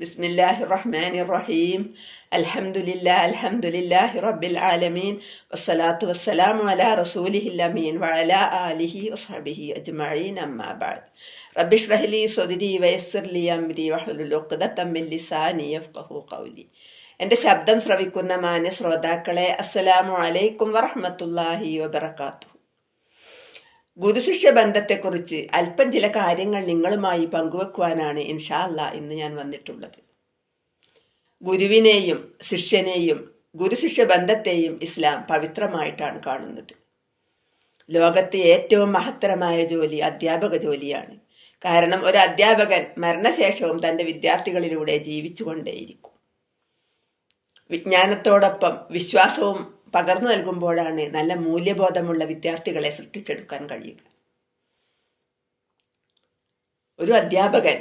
بسم الله الرحمن الرحيم الحمد لله الحمد لله رب العالمين والصلاة والسلام على رسوله الأمين وعلى آله وصحبه أجمعين أما بعد رب اشرح لي صدري ويسر لي أمري واحلل عقدة من لساني يفقه قولي എൻ്റെ ശബ്ദം ശ്രവിക്കുന്ന മാന്യ ശ്രോതാക്കളെ അസ്സലാമു അലൈക്കും വറഹ്മത്തുള്ളാഹി വബറകാതുഹു ഗുരുശിഷ്യ ബന്ധത്തെക്കുറിച്ച് അല്പം ചില കാര്യങ്ങൾ നിങ്ങളുമായി പങ്കുവെക്കുവാനാണ് ഇൻഷാ അല്ലാ ഇന്ന് ഞാൻ വന്നിട്ടുള്ളത്. ഗുരുവിനെയും ശിഷ്യനെയും ഗുരുശിഷ്യ ബന്ധത്തെയും ഇസ്ലാം പവിത്രമായിട്ടാണ് കാണുന്നത്. ലോകത്തെ ഏറ്റവും മഹത്തരമായ ജോലി അധ്യാപക ജോലിയാണ്. കാരണം ഒരു അധ്യാപകൻ മരണശേഷവും തന്റെ വിദ്യാർത്ഥികളിലൂടെ ജീവിച്ചുകൊണ്ടേയിരിക്കും. വിജ്ഞാനത്തോടൊപ്പം വിശ്വാസവും പകർന്നു നൽകുമ്പോഴാണ് നല്ല മൂല്യബോധമുള്ള വിദ്യാർത്ഥികളെ സൃഷ്ടിച്ചെടുക്കാൻ കഴിയുക. ഒരു അധ്യാപകൻ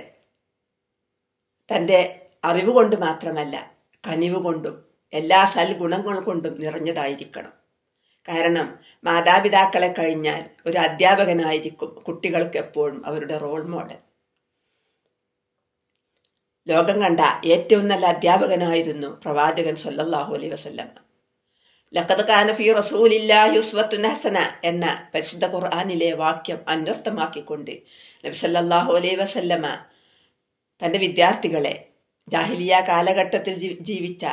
തന്റെ അറിവ് കൊണ്ട് മാത്രമല്ല കനിവ് കൊണ്ടും എല്ലാ സൽഗുണങ്ങൾ കൊണ്ടും നിറഞ്ഞതായിരിക്കണം. കാരണം മാതാപിതാക്കളെ കഴിഞ്ഞാൽ ഒരു അധ്യാപകനായിരിക്കും കുട്ടികൾക്ക് എപ്പോഴും അവരുടെ റോൾ മോഡൽ ലോകം കണ്ട ഏറ്റവും നല്ല അധ്യാപകനായിരുന്നു പ്രവാചകൻ സല്ലല്ലാഹു അലൈഹി വസല്ലം. ലഖദ് കാന ഫീ യുസ്വത്തു നഹസന ഹസന എന്ന പരിശുദ്ധ ഖുർആാനിലെ വാക്യം അന്വർത്ഥമാക്കിക്കൊണ്ട് നബി അലൈ വസല്ലമ തന്റെ വിദ്യാർത്ഥികളെ ജാഹിലിയ കാലഘട്ടത്തിൽ ജീവിച്ച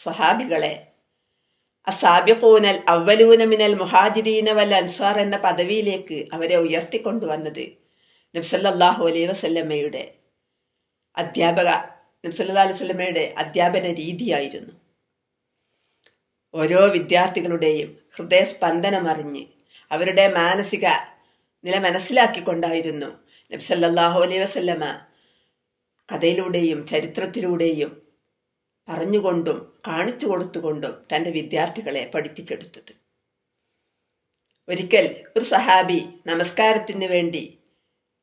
സ്വഹാബികളെ അസാബിഖൂനൽ അവലൂന മിനൽ മുഹാജിദീന വൽ അൻസ്വാർ എന്ന പദവിയിലേക്ക് അവരെ ഉയർത്തിക്കൊണ്ടുവന്നത് നബ്സല്ലാഹു അലൈ വസല്ലമ്മയുടെ അധ്യാപക നബ്സല്ലാ അലൈഹി വസല്ലമ്മയുടെ അധ്യാപന രീതിയായിരുന്നു. ഓരോ വിദ്യാർത്ഥികളുടെയും ഹൃദയസ്പന്ദനമറിഞ്ഞ് അവരുടെ മാനസിക നില മനസ്സിലാക്കിക്കൊണ്ടായിരുന്നു നബ്സല്ലാഹു അലൈ വസല്ലമ കഥയിലൂടെയും ചരിത്രത്തിലൂടെയും പറഞ്ഞുകൊണ്ടും കാണിച്ചു കൊടുത്തുകൊണ്ടും തന്റെ വിദ്യാർത്ഥികളെ പഠിപ്പിച്ചെടുത്തത്. ഒരിക്കൽ ഒരു സഹാബി നമസ്കാരത്തിന് വേണ്ടി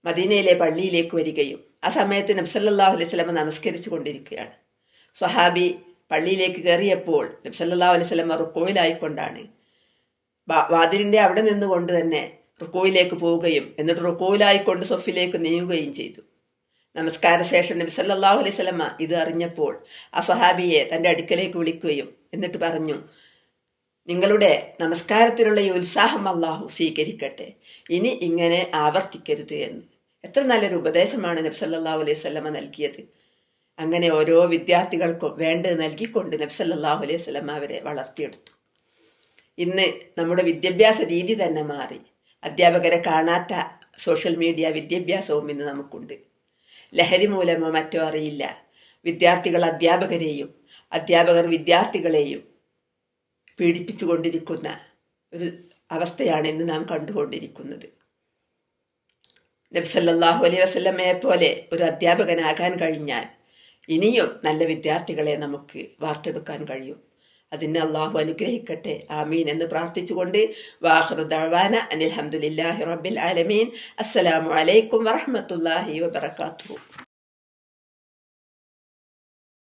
മദീനയിലെ പള്ളിയിലേക്ക് വരികയും ആ സമയത്ത് നബ്സല്ലാഹു അലൈഹി സ്വലമ നമസ്കരിച്ചു കൊണ്ടിരിക്കുകയാണ് സഹാബി പള്ളിയിലേക്ക് കയറിയപ്പോൾ നബ്സല്ലാ അലൈഹി സ്വലമ റുക്കോയിലായിക്കൊണ്ടാണ്. വാതിലിന്റെ അവിടെ നിന്നുകൊണ്ട് തന്നെ റുക്കോയിലേക്ക് പോവുകയും എന്നിട്ട് റുക്കോയിലായിക്കൊണ്ട് സൊഫിലേക്ക് നീങ്ങുകയും ചെയ്തു. നമസ്കാര ശേഷം നബി സല്ലല്ലാഹു അലൈഹി സ്വലമ ഇത് അറിഞ്ഞപ്പോൾ ആ സ്വഹാബിയെ തന്റെ അടുക്കലേക്ക് വിളിക്കുകയും എന്നിട്ട് പറഞ്ഞു നിങ്ങളുടെ നമസ്കാരത്തിലുള്ള ഈ ഉത്സാഹം അള്ളാഹു സ്വീകരിക്കട്ടെ. ഇനി ഇങ്ങനെ ആവർത്തിക്കരുത് എന്ന്. എത്ര നല്ലൊരു ഉപദേശമാണ് നബി അലൈഹി സ്വലമ നൽകിയത്. അങ്ങനെ ഓരോ വിദ്യാർത്ഥികൾക്കും വേണ്ടത് നൽകിക്കൊണ്ട് നബ്സല്ലാഹു അലൈഹി സ്വലം അവരെ വളർത്തിയെടുത്തു. ഇന്ന് നമ്മുടെ വിദ്യാഭ്യാസ രീതി തന്നെ മാറി. അധ്യാപകരെ കാണാത്ത സോഷ്യൽ മീഡിയ വിദ്യാഭ്യാസവും ഇന്ന് നമുക്കുണ്ട്. ലഹരി മൂലമോ മറ്റോ അറിയില്ല. വിദ്യാർത്ഥികൾ അധ്യാപകരെയും അധ്യാപകർ വിദ്യാർത്ഥികളെയും പീഡിപ്പിച്ചുകൊണ്ടിരിക്കുന്ന ഒരു അവസ്ഥയാണ് ഇന്ന് നാം കണ്ടുകൊണ്ടിരിക്കുന്നത്. നബ്സല്ലാഹു അലൈഹി വസ്ലമയെ പോലെ ഒരു അധ്യാപകനാകാൻ കഴിഞ്ഞാൽ ഇനിയും നല്ല വിദ്യാർത്ഥികളെ നമുക്ക് വാർത്തെടുക്കാൻ കഴിയും. അതിന് അള്ളാഹു അനുഗ്രഹിക്കട്ടെ. ആമീൻ എന്ന് പ്രാർത്ഥിച്ചുകൊണ്ട് വാഹൃദാന അനിൽഹമുല്ലാഹി റബ്ബിൽ ആലമീൻ. അസ്സലാമു അലൈക്കും വബർക്കാത്തു